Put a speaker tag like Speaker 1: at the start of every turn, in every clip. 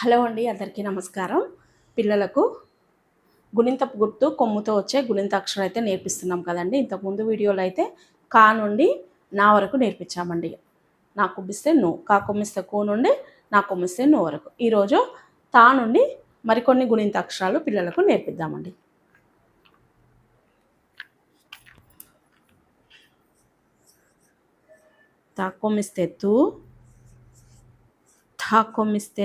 Speaker 1: Hello అండి అందరికీ నమస్కారం. పిల్లలకు గుణింతపు గుర్తు కొమ్ముతో వచ్చే గుణింత అక్షరం అయితే నేర్పిస్తున్నాం కదండి. ఇంతకుముందు వీడియోలో అయితే కా నుండి నా వరకు నేర్పించామండి. నా కొమ్మిస్తే నో కా కొమ్మిస్తే కో నుండి నా కొమ్మిస్తే నో వరకు. ఈరోజు తా నుండి మరికొన్ని గుణింత అక్షరాలు పిల్లలకు నేర్పిద్దామండి. తా కొమ్మిస్తే తూ థా కొమ్మిస్తే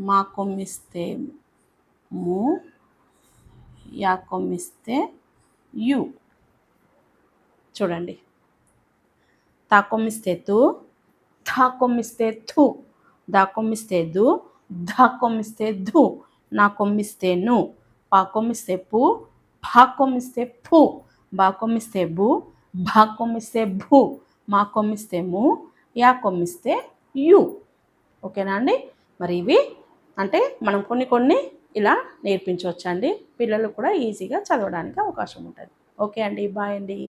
Speaker 1: మా కొమ్మిస్తే ము యా కొమ్మిస్తే యు. చూడండి. తా కొమ్మిస్తే తు థా కొమ్మిస్తే థు దా కొమ్మిస్తే దు ధా కొమ్మిస్తే ధు నా కొమ్మిస్తే ను పా కొమ్మిస్తే పు భా కొమ్మిస్తే ఫు బా కొమ్మిస్తే బు భా కొమ్మిస్తే భూ మా కొమ్మిస్తే ము యా కొమ్మిస్తే యు. ఓకేనా అండి? మరి ఇవి అంటే మనం కొన్ని కొన్ని ఇలా నేర్పించవచ్చండి. పిల్లలు కూడా ఈజీగా చదవడానికి అవకాశం ఉంటుంది. ఓకే అండి బాయ్ అండి.